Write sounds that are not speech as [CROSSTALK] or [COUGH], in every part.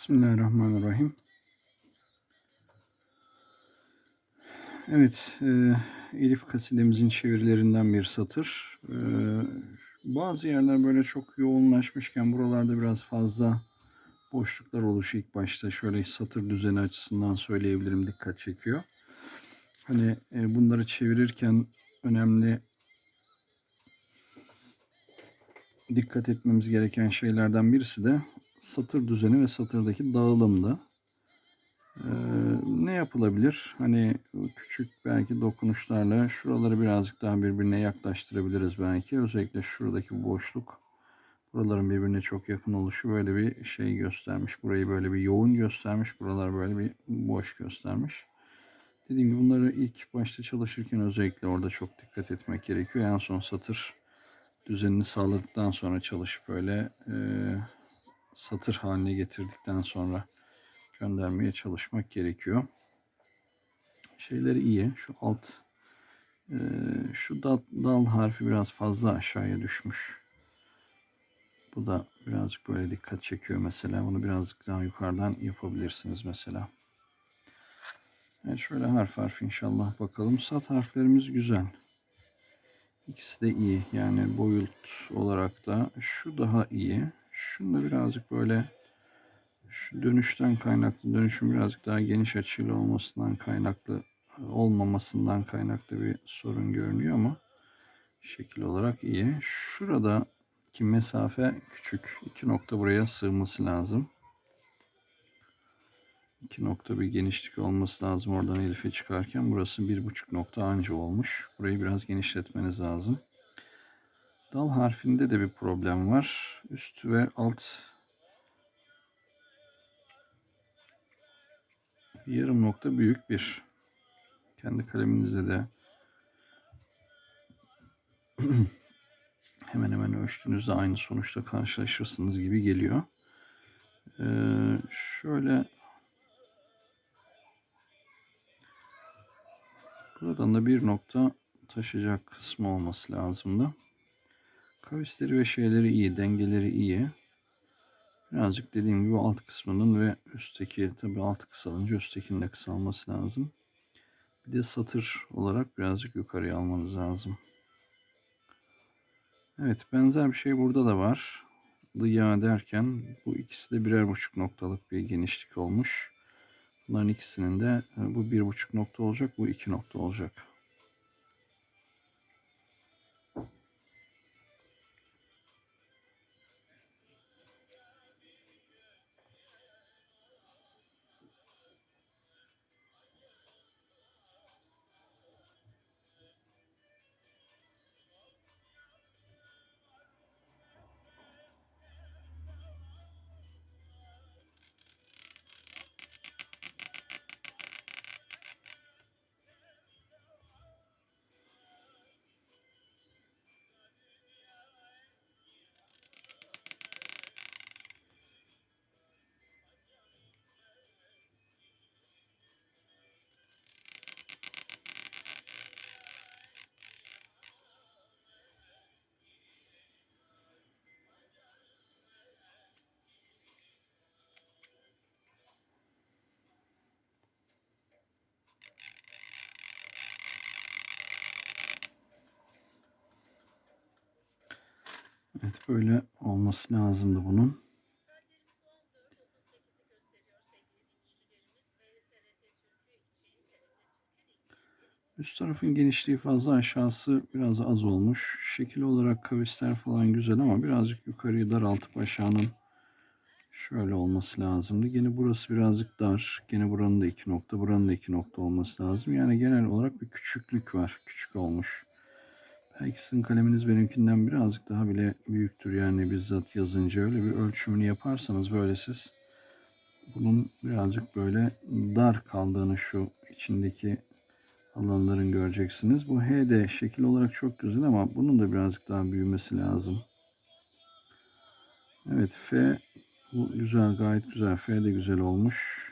Bismillahirrahmanirrahim. Evet, e, Elif kasidemizin çevirilerinden bir satır. E, bazı yerler böyle çok yoğunlaşmışken buralarda biraz fazla boşluklar oluşu ilk başta şöyle satır düzeni açısından söyleyebilirim dikkat çekiyor. Hani e, bunları çevirirken önemli dikkat etmemiz gereken şeylerden birisi de satır düzeni ve satırdaki dağılımdı. Ee, ne yapılabilir? Hani küçük belki dokunuşlarla şuraları birazcık daha birbirine yaklaştırabiliriz belki. Özellikle şuradaki boşluk buraların birbirine çok yakın oluşu böyle bir şey göstermiş. Burayı böyle bir yoğun göstermiş. Buralar böyle bir boş göstermiş. Dediğim gibi bunları ilk başta çalışırken özellikle orada çok dikkat etmek gerekiyor. En son satır düzenini sağladıktan sonra çalışıp böyle e, satır haline getirdikten sonra göndermeye çalışmak gerekiyor. Şeyleri iyi. Şu alt e, şu dal, dal harfi biraz fazla aşağıya düşmüş. Bu da birazcık böyle dikkat çekiyor mesela. Bunu birazcık daha yukarıdan yapabilirsiniz mesela. Evet şöyle harf harf inşallah bakalım. Sat harflerimiz güzel. İkisi de iyi. Yani boyut olarak da şu daha iyi. Şunda birazcık böyle şu dönüşten kaynaklı dönüşüm birazcık daha geniş açıyla olmasından kaynaklı olmamasından kaynaklı bir sorun görünüyor ama şekil olarak iyi. Şurada ki mesafe küçük. iki nokta buraya sığması lazım. İki nokta bir genişlik olması lazım oradan elife çıkarken. Burası bir buçuk nokta anca olmuş. Burayı biraz genişletmeniz lazım. Dal harfinde de bir problem var. Üst ve alt yarım nokta büyük bir. Kendi kaleminizde de [CLEARS THROAT] hemen hemen ölçtüğünüzde aynı sonuçta karşılaşırsınız gibi geliyor. Ee, şöyle buradan da bir nokta taşıyacak kısmı olması lazımdı. Kavisleri ve şeyleri iyi, dengeleri iyi. Birazcık dediğim gibi alt kısmının ve üstteki tabi altı kısalınca üsttekinin de kısalması lazım. Bir de satır olarak birazcık yukarıya almanız lazım. Evet benzer bir şey burada da var. Lıya derken bu ikisi de birer buçuk noktalık bir genişlik olmuş. Bunların ikisinin de e, bu bir buçuk nokta olacak, bu iki nokta olacak. Evet böyle olması lazımdı bunun. Üst tarafın genişliği fazla aşağısı biraz az olmuş. Şekil olarak kavisler falan güzel ama birazcık yukarıyı daraltıp aşağının şöyle olması lazımdı. Yine burası birazcık dar. Yine buranın da iki nokta, buranın da iki nokta olması lazım. Yani genel olarak bir küçüklük var. Küçük olmuş. Belki sizin kaleminiz benimkinden birazcık daha bile büyüktür. Yani bizzat yazınca öyle bir ölçümünü yaparsanız böyle siz bunun birazcık böyle dar kaldığını şu içindeki alanların göreceksiniz. Bu H de şekil olarak çok güzel ama bunun da birazcık daha büyümesi lazım. Evet F bu güzel gayet güzel. F de güzel olmuş.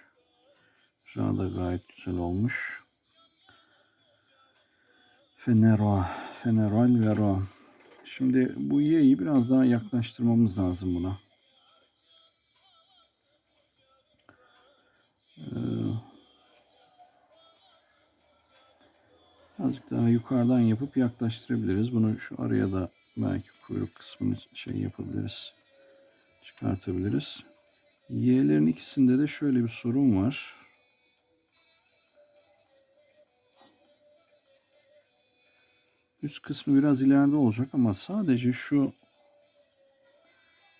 Ra da gayet güzel olmuş. Fenero, feneral vera. Şimdi bu y'yi biraz daha yaklaştırmamız lazım buna. Ee, azıcık daha yukarıdan yapıp yaklaştırabiliriz. Bunu şu araya da belki kuyruk kısmını şey yapabiliriz. Çıkartabiliriz. Y'lerin ikisinde de şöyle bir sorun var. Üst kısmı biraz ileride olacak ama sadece şu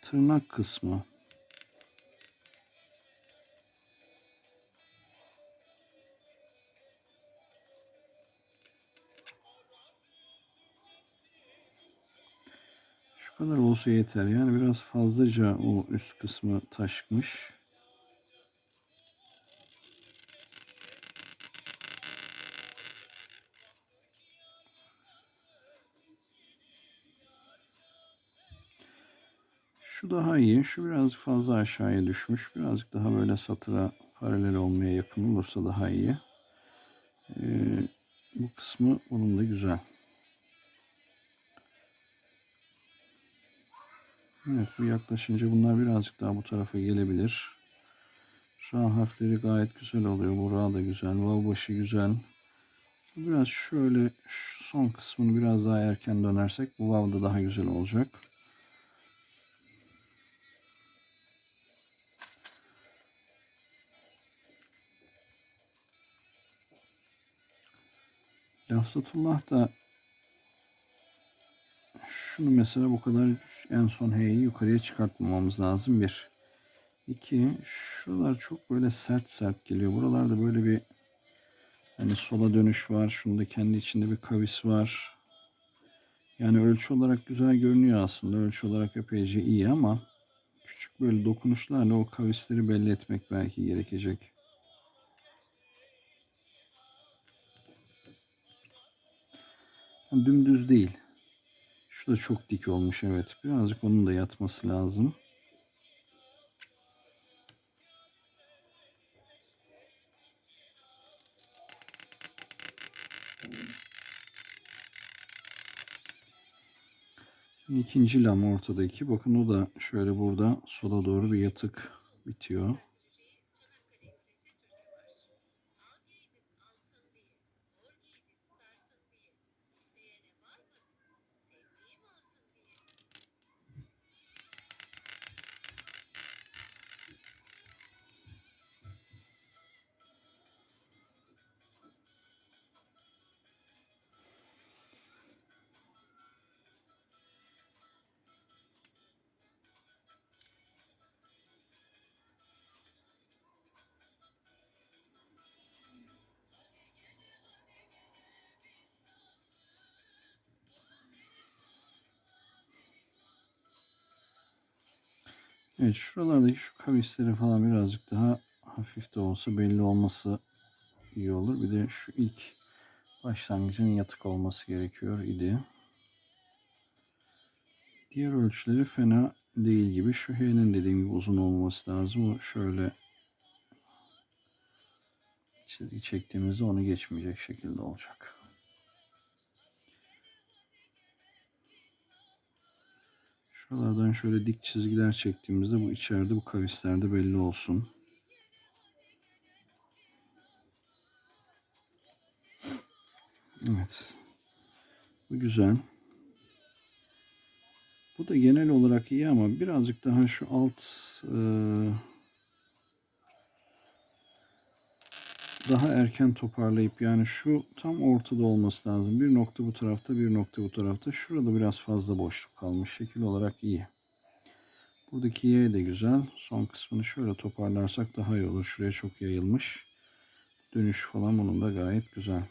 tırnak kısmı Şu kadar olsa yeter. Yani biraz fazlaca o üst kısmı taşmış. Şu daha iyi. Şu biraz fazla aşağıya düşmüş. Birazcık daha böyle satıra paralel olmaya yakın olursa daha iyi. Ee, bu kısmı bunun da güzel. Evet bu yaklaşınca bunlar birazcık daha bu tarafa gelebilir. Ra harfleri gayet güzel oluyor. Bu ra da güzel. Vav başı güzel. Biraz şöyle son kısmını biraz daha erken dönersek bu vav da daha güzel olacak. Lafzatullah da şunu mesela bu kadar en son H'yi yukarıya çıkartmamamız lazım. Bir. İki. Şuralar çok böyle sert sert geliyor. Buralarda böyle bir hani sola dönüş var. Şunda kendi içinde bir kavis var. Yani ölçü olarak güzel görünüyor aslında. Ölçü olarak epeyce iyi ama küçük böyle dokunuşlarla o kavisleri belli etmek belki gerekecek. Dümdüz değil. Şu da çok dik olmuş evet. Birazcık onun da yatması lazım. Şimdi ikinci lam ortadaki. Bakın o da şöyle burada sola doğru bir yatık bitiyor. Evet şuralardaki şu kavisleri falan birazcık daha hafif de olsa belli olması iyi olur. Bir de şu ilk başlangıcın yatık olması gerekiyor idi. Diğer ölçüleri fena değil gibi. Şu H'nin dediğim gibi uzun olması lazım. O şöyle çizgi çektiğimizde onu geçmeyecek şekilde olacak. Şuralardan şöyle dik çizgiler çektiğimizde bu içeride bu kavislerde belli olsun. Evet. Bu güzel. Bu da genel olarak iyi ama birazcık daha şu alt e, daha erken toparlayıp yani şu tam ortada olması lazım. Bir nokta bu tarafta, bir nokta bu tarafta. Şurada biraz fazla boşluk kalmış. Şekil olarak iyi. Buradaki Y de güzel. Son kısmını şöyle toparlarsak daha iyi olur. Şuraya çok yayılmış. Dönüş falan bunun da gayet güzel.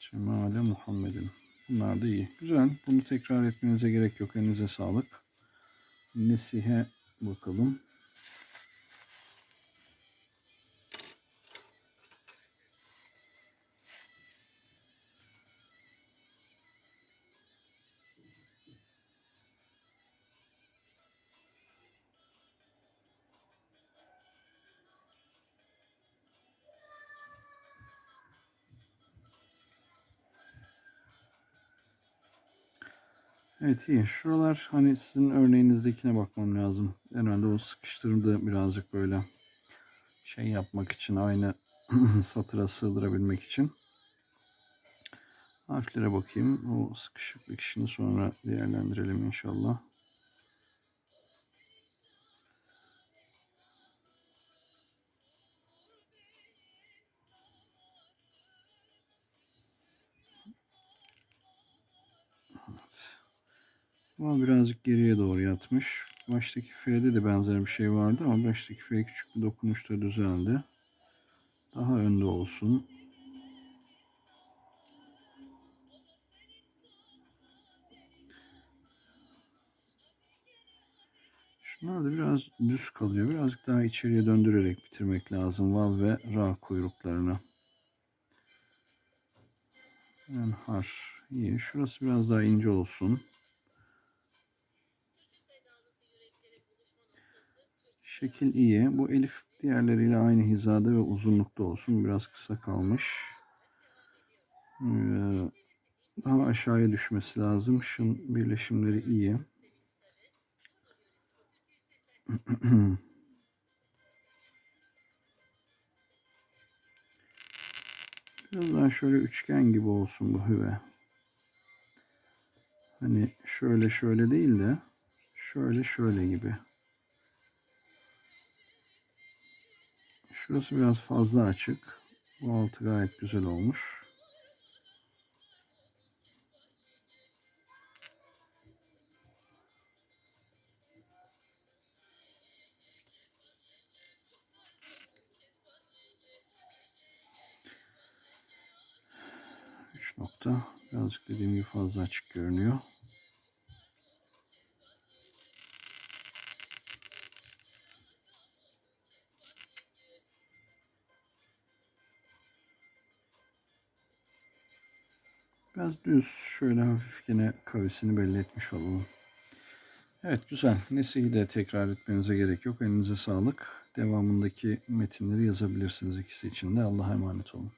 Cemale Muhammed'in. Bunlar da iyi. Güzel. Bunu tekrar etmenize gerek yok. Elinize sağlık. Nesihe bakalım. Evet iyi. Şuralar hani sizin örneğinizdekine bakmam lazım. Herhalde o sıkıştırımda birazcık böyle şey yapmak için aynı [CLEARS THROAT] satıra sığdırabilmek için. Harflere bakayım. O sıkışıklık işini sonra değerlendirelim inşallah. Ama birazcık geriye doğru yatmış. Baştaki F'de de benzer bir şey vardı ama baştaki F küçük bir dokunuşla düzeldi. Daha önde olsun. Şunlar da biraz düz kalıyor. Birazcık daha içeriye döndürerek bitirmek lazım. Vav ve Ra kuyruklarını. Yani har. İyi. Şurası biraz daha ince olsun. Şekil iyi. Bu elif diğerleriyle aynı hizada ve uzunlukta olsun. Biraz kısa kalmış. Ee, daha aşağıya düşmesi lazım. Şun birleşimleri iyi. [CLEARS THROAT] Biraz daha şöyle üçgen gibi olsun bu hüve. Hani şöyle şöyle değil de şöyle şöyle gibi. Şurası biraz fazla açık. Bu altı gayet güzel olmuş. Üç nokta. Birazcık dediğim gibi fazla açık görünüyor. Biraz düz şöyle hafif yine kavisini belli etmiş olalım. Evet güzel. Nesihi de tekrar etmenize gerek yok. Elinize sağlık. Devamındaki metinleri yazabilirsiniz ikisi için de. Allah'a emanet olun.